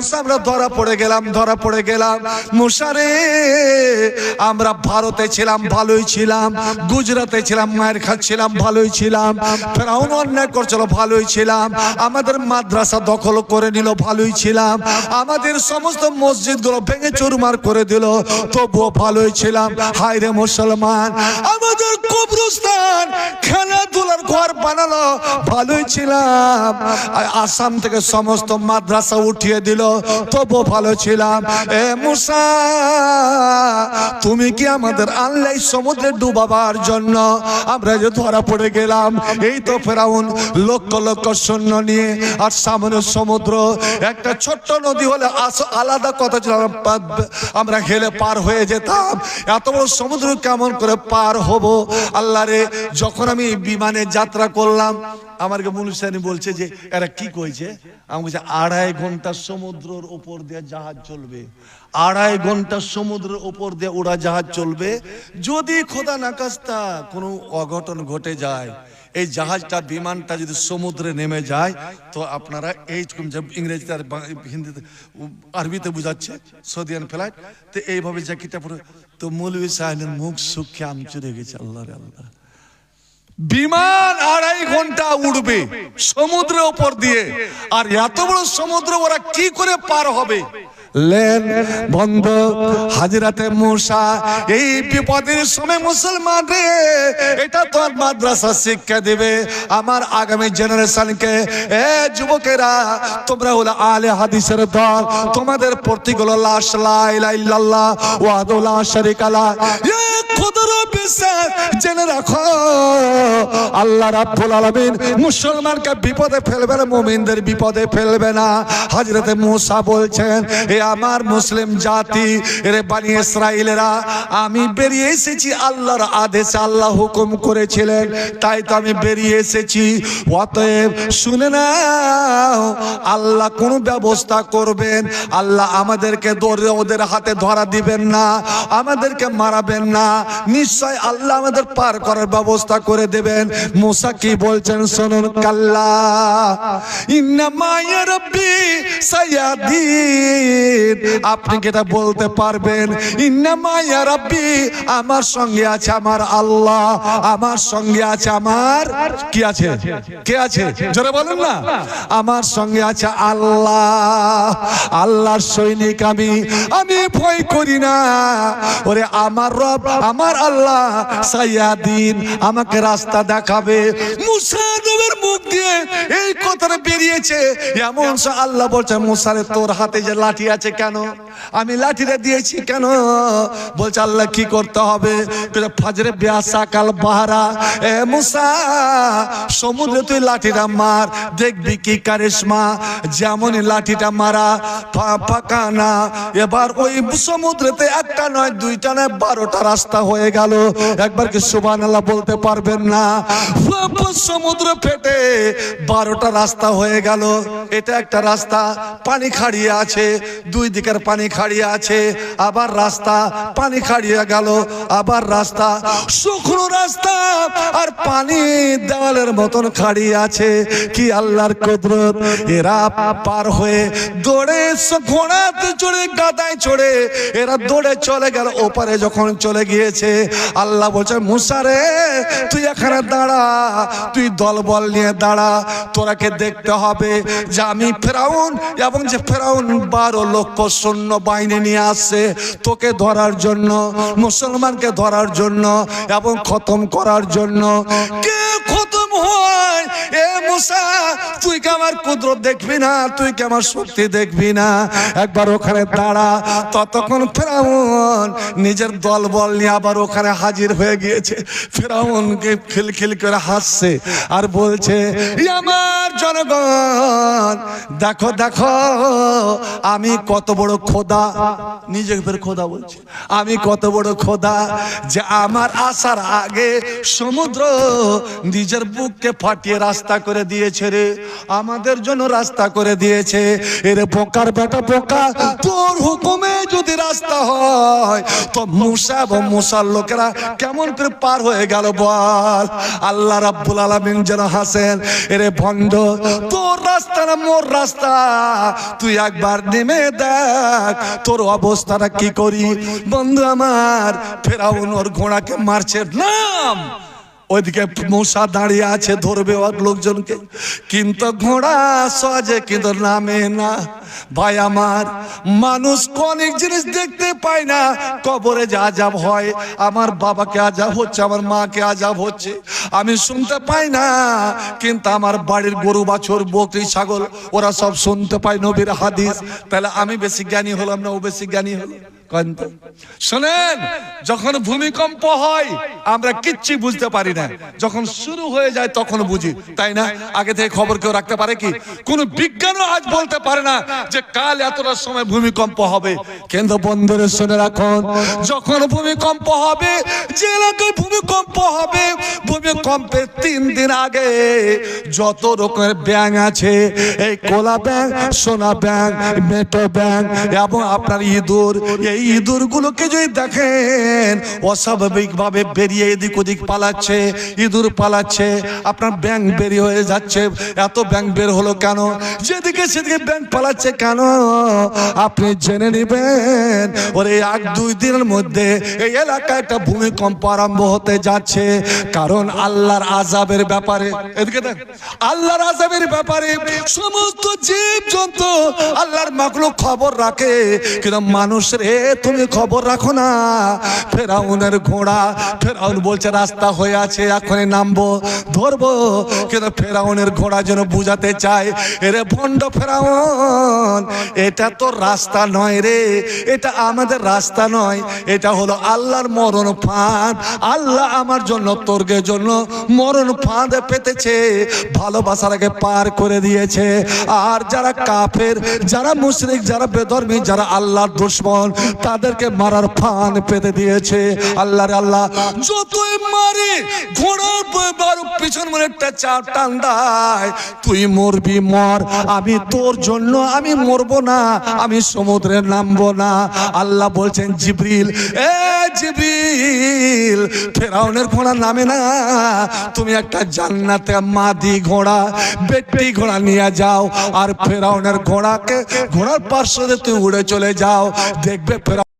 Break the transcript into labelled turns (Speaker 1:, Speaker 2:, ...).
Speaker 1: মুসা, আমরা ধরা পড়ে গেলাম, ধরা পড়ে গেলাম। মুসারে আমরা ভারতে ছিলাম, ভালোই ছিলাম। গুজরাটে ছিলাম, মায়ের খাচ্ছিলাম ভালোই ছিলাম। ফেরাউন অন্যায় করছিল, ভালোই ছিলাম। আমাদের মাদ্রাসা দখল করে নিল, ভালোই ছিলাম। আমাদের সমস্ত মসজিদগুলো ভেঙে চুরমার করে দিল, তবুও ভালোই ছিলাম। হায় রে মুসলমান, আমাদের কবরস্থান খেলাধুলার ঘর বানালো, ভালোই ছিলাম। আসাম থেকে সমস্ত মাদ্রাসা উঠিয়ে দিল তবু ভালো ছিলাম। এ মুসা, তুমি কি আমাদের আনলাই সমুদ্রে ডুবাবার জন্য আমরা যে ধরা পড়ে গেলাম? এই তো ফেরাউন লক্ষ লক্ষ সৈন্য নিয়ে আর সামনে সমুদ্র, একটা ছোট্ট নদী হলে আস- আলাদা কথা ছিল আমরা হেলে পার হয়ে যেতাম। এত বড় সমুদ্র কেমন করে পার হব? আল্লাহ রে, যখন আমি বিমানে যাত্রা করলাম আমাকে মুলুসানি বলছে যে, এরা কি কইছে? আমি বলছে, আড়াই ঘণ্টা সমুদ্রের উপর দিয়ে জাহাজ চলবে। আড়াই ঘণ্টা সমুদ্রের উপর দিয়ে উড়া জাহাজ চলবে। যদি খোদা নাকাস্তা কোনো অঘটন ঘটে যায়, এই জাহাজটা, বিমানটা যদি সমুদ্রে নেমে যায়, তো আপনারা এইরকম যে ইংরেজিতে আর হিন্দিতে আরবিতে বুঝাচ্ছে সৌদিয়ান ফ্লাইট, তো এইভাবে জ্যাকেটটা পরে তো মৌলভী সাহেবের মুখ সুখে আমচুরে গেছে আল্লাহ আল্লাহ। বিমান আড়াই উড়বে সমুদ্রের উপর দিয়ে। আর এত বড় সমুদ্র, ওরা কি করে পার হবে? লেন, বন্ধ, হাজিরাতে এই বিপদের সময় মুসলমান রে, এটা মাদ্রাসা শিক্ষা দিবে। আমার আগামী জেনারেশনকে, এ যুবকেরা, তোমরা হলো আলে হাদিসের দল, তোমাদের প্রতিগুলো বিশ্বাস জেনে রাখো। আল্লাহ রাব্বুল আলামিন মুসলমানকে বিপদে ফেলবে না, মুমিনদের বিপদে ফেলবে না। হযরতে মুসা বলছেন, এ আমার মুসলিম জাতি রে বানি ইসরাইলেরা আমি বেরিয়ে এসেছি আল্লাহর আদেশে, আল্লাহ হুকুম করেছিলেন, তাই তো আমি বেরিয়ে এসেছি। অতএব শুনে নাও, আল্লাহ কোন ব্যবস্থা করবেন, আল্লাহ আমাদেরকে ধরে ওদের হাতে ধরা দিবেন না, আমাদেরকে মারাবেন না, নিশ্চয় আল্লাহ আমাদের পার করার ব্যবস্থা করে দেবেন। মুসা কি বলছেন শুনুন কাল্লা। আপনি কি এটা বলতে পারবেন? ইন্না মায়া রব্বি, আমার সঙ্গে আছে আমার আল্লাহ, আমার সঙ্গে আছে আমার কি আছে? কে আছে? জোরে বলেন না। আমার সঙ্গে আছে আল্লাহ, আল্লাহর সৈনিক আমি। আমি ভয় করি না। ওরে আমার রব, আমার আল্লাহ সাইয়াদিন আমাকে রাস্তা দেখাবে মুসা নবীর এই কথাটা বেরিয়েছে। এমন আল্লাহ বলছে, মুসারে, তোর হাতে যে লাঠি আছে কেন? আমি লাঠিটা দিয়েছি কেন? বলছে, আল্লাহ, কি করতে হবে? ফাজরে ব্যাসা কাল বাহারা। এ মুসা, সমুদ্রে তুই লাঠিটা মার, দেখবি কি কারিশমা। যেমন লাঠিটা মারা ফাঁকা না। এবার ওই সমুদ্রেতে একটা নয়, দুইটা নয়, বারোটা রাস্তা হয়ে গেল। একবার কি সুবান আল্লাহ বলতে পারবেন না? সমুদ্র ফেটে বারোটা রাস্তা হয়ে গেল। এটা একটা রাস্তা, পানি খাড়িয়ে আছে, দুই দিকের পানি খাড়িয়ে আছে, আবার রাস্তা, পানি খাড়িয়ে গেল, আবার রাস্তা, শুকনো রাস্তা, আর পানি দেওয়ালের মতন খাড়িয়ে আছে। কি আল্লাহর কুদরত? এরা পার হয়ে দৌড়ে ঘোড়াতে চড়ে, গাদায় চড়ে। এরা দৌড়ে চলে গেল, ওপারে যখন চলে গিয়েছে, আল্লাহ বলছে মুসারে তুই এখানে দাঁড়া, তুই দলবল নিয়ে দাঁড়া তোরাকে দেখতে হবে যে আমি ফেরাউন এবং যে ফেরাউন বারো লক্ষ সৈন্য বাহিনী নিয়ে আসছে, তোকে ধরার জন্য, মুসলমানকে ধরার জন্য এবং খতম করার জন্য। কে খতম তুই আমার কুদরত দেখবি না? তুই আমার শক্তি দেখবি না? একবার ওখানে দাঁড়া, ততক্ষণ নিজের দল বল নিয়ে আবার ওখানে হাজির হয়ে গিয়েছে। ফেরাউনকে খিলখিল করে হাসছে আর বলছে আমার জনগণ, দেখো দেখো, আমি কত বড় খোদা। নিজেকে খোদা বলছে, আমি কত বড় খোদা যে আমার আসার আগে সমুদ্র নিজের বুক বুককে ফাটিয়ে রাস্তা করে দিয়েছে রে। আমাদের জন্য রাস্তা করে দিয়েছে। এরে বোকার বেটা বোকা, তোর হুকুমে যদি রাস্তা হয়, তো মুসা এবং মুসার লোকেরা কেমন করে পার হয়ে গেল বল। আল্লাহ রাব্বুল আলামিন যেন হাসেন, এরে ভণ্ড, তোর রাস্তা না মোর রাস্তা? তুই একবার নেমে দেখ, তোর অবস্থাটা কি করি? বন্ধু আমার, ফেরাউন ওর ঘোড়াকে মারছে, নাম! ওইদিকে মশা দাঁড়িয়ে আছে, ধরবে ওর লোকজনকে। কিন্তু ঘোড়া সহজে কিন্তু নামে না। ভাই আমার, মানুষ অনেক জিনিস দেখতে পায় না। কবরে যে আজাব হয়, আমার বাবাকে আজাব হচ্ছে, আমার মাকে আজাব হচ্ছে। আমি শুনতে পাই না, কিন্তু আমার বাড়ির গরু, বাছর, বকরি, ছাগল, ওরা সব শুনতে পায় নবীর হাদিস। তাহলে আমি বেশি জ্ঞানী হলাম না ও বেশি জ্ঞানী হলো? শোনেন, যখন ভূমিকম্প হয়, আমরা কিচ্ছু বুঝতে পারি না। যখন শুরু হয়ে যায়, তখন বুঝি, তাই না? আগে থেকে খবর কেউ রাখতে পারে কি? কোন বিজ্ঞানও আজ বলতে পারে না যে কাল এতটার সময় ভূমিকম্প হবে। কিন্তু বন্ধুরে, শুনে রাখুন, যখন ভূমিকম্প হবে, যে এলাকায় ভূমিকম্প হবে, ভূমিকম্পের তিন দিন আগে যত রকমের ব্যাং আছে, এই কোলা ব্যাং সোনা ব্যাং মেটো ব্যাং এবং আপনার ইঁদুর, এই ইঁদুর গুলোকে যদি দেখেন অস্বাভাবিক ভাবে বেরিয়ে এদিক ওদিক পালাচ্ছে, ইঁদুর পালাচ্ছে, আপনার ব্যাং বেরিয়ে হয়ে যাচ্ছে। এত ব্যাং বের হলো কেন? যেদিকে সেদিকে ব্যাংক পালাচ্ছে কেন? আপনি জেনে নেবেন, ওরে এক দুই দিনের মধ্যে এই এলাকায় একটা ভূমিকম্প আরম্ভ হতে যাচ্ছে। কারণ আল্লাহর আজাবের ব্যাপারে, এদিকে দেখ, আল্লাহর আজাবের ব্যাপারে সমস্ত জীব জন্তু আল্লাহর মাগলো খবর রাখে। কিন্তু মানুষের তুমি খবর রাখো না। ফেরাউনের ঘোড়া, ফেরাউন বলছে, রাস্তা হয়ে আছে, এখনই নামবো, ধরবো। কিন্তু ফেরাউনের ঘোড়া যেন বুঝাতে চায়, এরে ভণ্ড ফেরাউন, এটা তো রাস্তা নয় রে, এটা আমাদের রাস্তা নয়, এটা হলো আল্লাহর মরণ ফাঁদ। আল্লাহ আমার জন্য তোর্গের জন্য মরণ ফাঁদ পেতেছে, ভালোবাসার আগে পার করে দিয়েছে। আর যারা কাফের, যারা মুশরিক, যারা বেধর্মী, যারা আল্লাহর দুশ্মন তাদেরকে মারার ফান পেতে দিয়েছে। আল্লাহর আল্লাহ, যতই মারে, ঘোড়ার পিছন মনে একটা চাপ টান তুই মরবি, মর। আমি তোর জন্য, আমি মরবো না, আমি সমুদ্রে নামবো না। আল্লাহ বলছেন, জিব্রিল, এ জিব্রিল, ফেরাউনের ঘোড়া নামে না। তুমি একটা জান্নাতে মাদি ঘোড়া, বেটি ঘোড়া নিয়ে যাও। আর ফেরাউনের ঘোড়াকে, ঘোড়ার পার্শ্বদে তুই উড়ে চলে যাও। দেখবে ফেরাউন